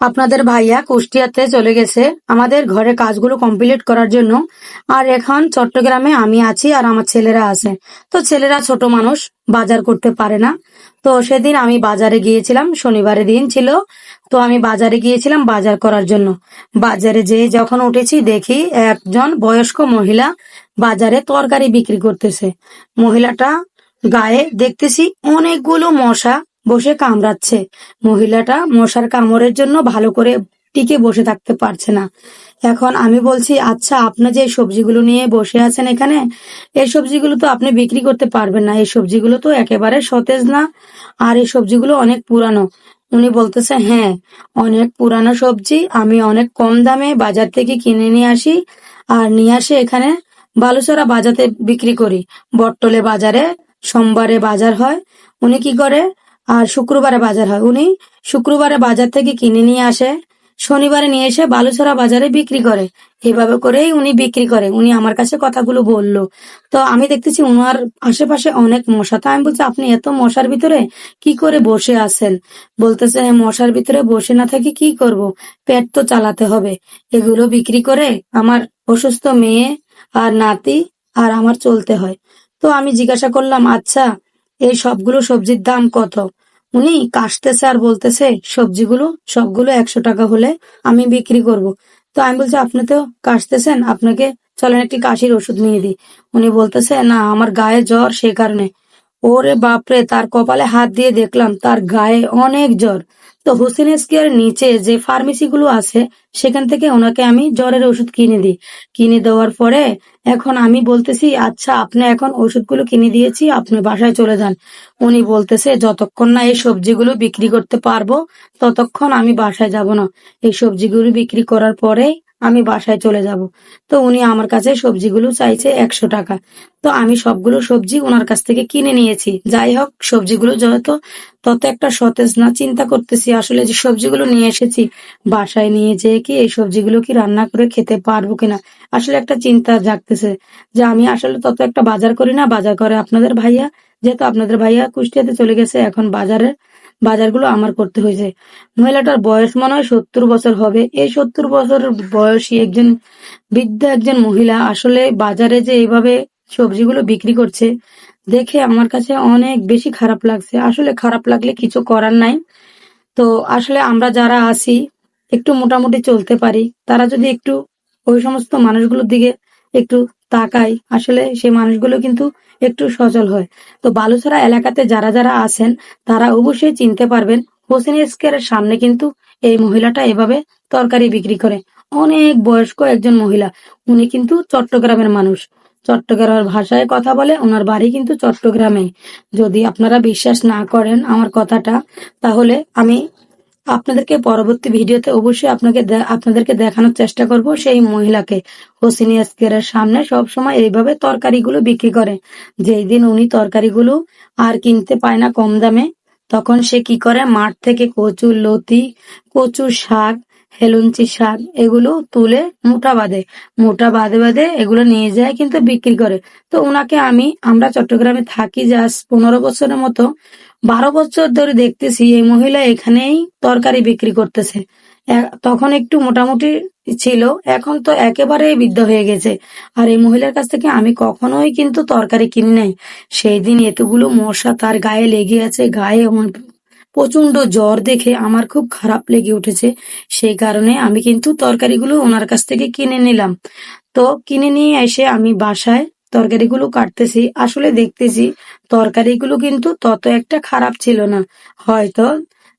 আপনাদের ভাইয়া কুষ্টিয়াতে চলে গেছে। আমাদের ঘরে কাজগুলো কমপ্লিট করার জন্য। আর এখন চট্টগ্রামে আমি আছি আর আমার ছেলেরা আছে। তো ছেলেরা ছোট মানুষ, বাজার করতে পারে না। তো সেদিন আমি বাজারে গিয়েছিলাম, শনিবারের দিন ছিল। তো আমি বাজারে গিয়েছিলাম বাজার করার জন্য। বাজারে যেয়ে যখন উঠেছি দেখি একজন বয়স্ক মহিলা বাজারে তরকারি বিক্রি করতেছে। মহিলাটা গায়ে দেখতেছি অনেকগুলো মশা বসে কামড়াচ্ছে। মহিলাটা মশার কামড়ের জন্য ভালো করে টিকে বসে থাকতে পারছে না। এখন আমি বলছি আচ্ছা আপনি যে সবজিগুলো নিয়ে বসে আছেন এখানে, এই সবজিগুলো তো আপনি বিক্রি করতে পারবেন না। এই সবজিগুলো তো একেবারে সতেজ না, আর এই সবজিগুলো অনেক পুরানো। উনি বলতেছে হ্যাঁ অনেক পুরানো সবজি, আমি অনেক কম দামে বাজার থেকে কিনে নিয়ে আসি, আর নিয়ে আসে এখানে বালুচরা বাজারে বিক্রি করি। বটতলে বাজারে, সোমবারে বাজার হয়। উনি কি করে আর শুক্রবারে বাজার হয়। উনি শুক্রবারে বাজার থেকে কিনে নিয়ে আসে, শনিবারে নিয়ে এসে বালুচরা বাজারে বিক্রি করে। এইভাবে করেই উনি বিক্রি করে। উনি আমার কাছে কথাগুলো বলল। তো আমি দেখতেছি উনার আশেপাশে অনেক মশা। তো আমি বলছি, আপনি এত মশার ভিতরে কি করে বসে আছেন? বলতেছে, মশার ভিতরে বসে না থাকি কি করব? পেট তো চালাতে হবে। এগুলো বিক্রি করে আমার অসুস্থ মেয়ে আর নাতি আর আমার চলতে হয়। তো আমি জিজ্ঞাসা করলাম আচ্ছা এই সবগুলো সবজির দাম কত? উনি কাশতেছে আর বলতেছে, সবজিগুলো, সবগুলো একশো টাকা হলে আমি বিক্রি করব। তো আমি বলছি, আপনি তো কাশতেছেন, আপনাকে চলেন একটি কাশির ওষুধ নিয়ে দিই। উনি বলতেছে, না, আমার গায়ে জ্বর সে কারণে। ওরে বাপরে, তার কপালে হাত দিয়ে দেখলাম, তার গায়ে অনেক জ্বর। তো হোসেন স্কোয়ার নিচে যে ফার্মেসি গুলো আছে, সেখান থেকে ওনাকে আমি জ্বরের ওষুধ কিনে দিই। কিনে দেওয়ার পরে এখন আমি বলতেছি আচ্ছা আপনি এখন ওষুধগুলো কিনে দিয়েছি, আপনি বাসায় চলে যান। উনি বলতেছে, যতক্ষণ না এই সবজিগুলো বিক্রি করতে পারব, ততক্ষণ আমি বাসায় যাব না। এই সবজিগুলো বিক্রি করার পরে আমি বাসায় চলে যাব। তো উনি আমার কাছে সবজিগুলো চাইছে একশো টাকা। তো আমি সবগুলো সবজি ওনার কাছ থেকে কিনে নিয়েছি। যাই হোক, সবজিগুলো যত, তত একটা সতেজ না, চিন্তা করতেছি আসলে যে সবজিগুলো নিয়ে এসেছি। বাসায় নিয়ে যেয়ে কি এই সবজিগুলো কি রান্না করে খেতে পারব কিনা? আসলে একটা চিন্তা জাগতেছে যে আমি আসলে তত একটা বাজার করি না, বাজার করে আপনাদের ভাইয়া। যেহেতু আপনাদের ভাইয়া কুষ্টিয়াতে চলে গেছে, এখন বাজারে বাজারগুলো আমার করতে হয়েছে। মহিলাটার বয়স মনে হয় সত্তর বছর হবে। এই সত্তর বছর বয়সী একজন বৃদ্ধ একজন মহিলা আসলে বাজারে যে এইভাবে সবজিগুলো বিক্রি করছে, দেখে আমার কাছে অনেক বেশি খারাপ লাগছে। আসলে খারাপ লাগলে কিছু করার নাই। তো আসলে আমরা যারা আছি, একটু মোটামুটি চলতে পারি। তারা যদি একটু ওই সমস্ত মানুষগুলোর দিকে একটু তাকাই। আসলে সেই মানুষগুলো কিন্তু একটু সচল হয়। তো বালুছড়া এলাকাতে যারা যারা আছেন, তারা অবশ্যই চিনতে পারবেন, হোসেন স্কোয়ারের সামনে কিন্তু এই মহিলাটা এভাবে তরকারি বিক্রি করে। অনেক বয়স্ক একজন মহিলা, উনি কিন্তু চট্টগ্রামের মানুষ। চট্টগ্রামের ভাষায় কথা বলে ওনার বাড়ি কিন্তু চট্টগ্রামে যদি আপনারা বিশ্বাস না করেন আমার কথাটা, তাহলে আমি আপনাদেরকে পরবর্তী ভিডিওতে অবশ্যই আপনাকে আপনাদেরকে দেখানোর চেষ্টা করব সেই মহিলাকে। হোসিনী স্কেরের সামনে সবসময় এইভাবে তরকারিগুলো বিক্রি করে। যেই দিন উনি তরকারিগুলো আর কিনতে পায় না কম দামে, তখন সে কি করে? মাঠ থেকে কচু লতি কচু শাক হেলুঞ্চি শাক, এগুলো তুলে মোটা বাঁধে মোটা বাঁধে বাঁধে এগুলো নিয়ে যায় কিন্তু বিক্রি করে। তো ওনাকে আমি, আমরা চট্টগ্রামে থাকি জাস্ট পনেরো বছরের মতো, বারো বছর ধরে দেখতেছি এই মহিলা এখানেই তরকারি বিক্রি করতেছে। তখন একটু মোটামুটি ছিল, এখন তো একেবারেই বৃদ্ধ হয়ে গেছে। আর এই মহিলার কাছ থেকে আমি কখনোই কিন্তু তরকারি কিনি নাই। সেই দিন এতগুলো মশা তার গায়ে লেগে আছে, গায়ে প্রচণ্ড জ্বর দেখে আমার খুব খারাপ লেগে উঠেছে। সেই কারণে আমি কিন্তু তরকারিগুলো ওনার কাছ থেকে কিনে নিলাম। তো কিনে নিয়ে এসে আমি বাসায় তরকারিগুলো কাটতেছি। আসলে দেখতেছি তরকারিগুলো কিন্তু তত একটা খারাপ ছিল না। হয়তো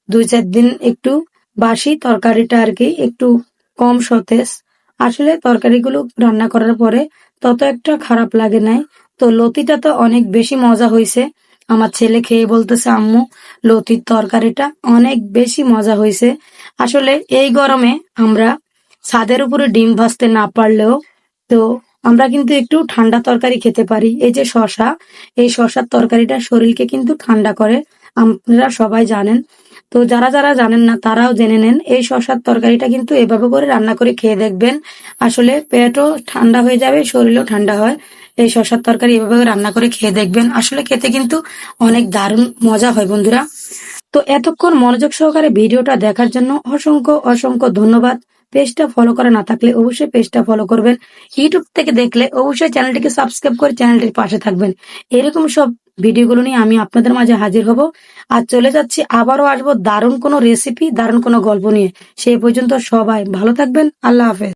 দুই চার দিন একটু বাসি তরকারিটা আর কি একটু কম সতেজ। আসলে তরকারিগুলো রান্না করার পরে তত একটা খারাপ লাগে নাই। তো লতিটা তো অনেক বেশি মজা হয়েছে আমার ছেলে খেয়ে বলতেছে, আম্মু, লতির তরকারিটা অনেক বেশি মজা হয়েছে। আসলে এই গরমে আমরা ছাদের উপরে ডিম ভাজতে না পারলেও তো আমরা কিন্তু একটু ঠান্ডা তরকারি খেতে পারি। এই যে শশা এই শশার তরকারিটা শরীরকে কিন্তু ঠান্ডা করে। আপনারা সবাই জানেন তো যারা যারা জানেন না, তারাও জেনে নেন, এই শশার তরকারিটা কিন্তু এভাবে করে রান্না করে খেয়ে দেখবেন। আসলে পেটও ঠান্ডা হয়ে যাবে, শরীরও ঠান্ডা হয়। এই শশার তরকারি এভাবে রান্না করে খেয়ে দেখবেন। আসলে খেতে কিন্তু অনেক দারুণ মজা হয় বন্ধুরা। তো এতক্ষণ মনোযোগ সহকারে ভিডিওটা দেখার জন্য অসংখ্য অসংখ্য ধন্যবাদ। পেজটা ফলো করা না থাকলে অবশ্যই পেজটা ফলো করবেন। ইউটিউব থেকে দেখলে অবশ্যই চ্যানেলটিকে সাবস্ক্রাইব করে চ্যানেলটির পাশে থাকবেন। এরকম সব ভিডিওগুলো নিয়ে আমি আপনাদের মাঝে হাজির হব। আর চলে যাচ্ছি, আবারও আসব দারুণ কোনো রেসিপি দারুণ কোনো গল্প নিয়ে। সেই পর্যন্ত সবাই ভালো থাকবেন, আল্লাহ হাফেজ।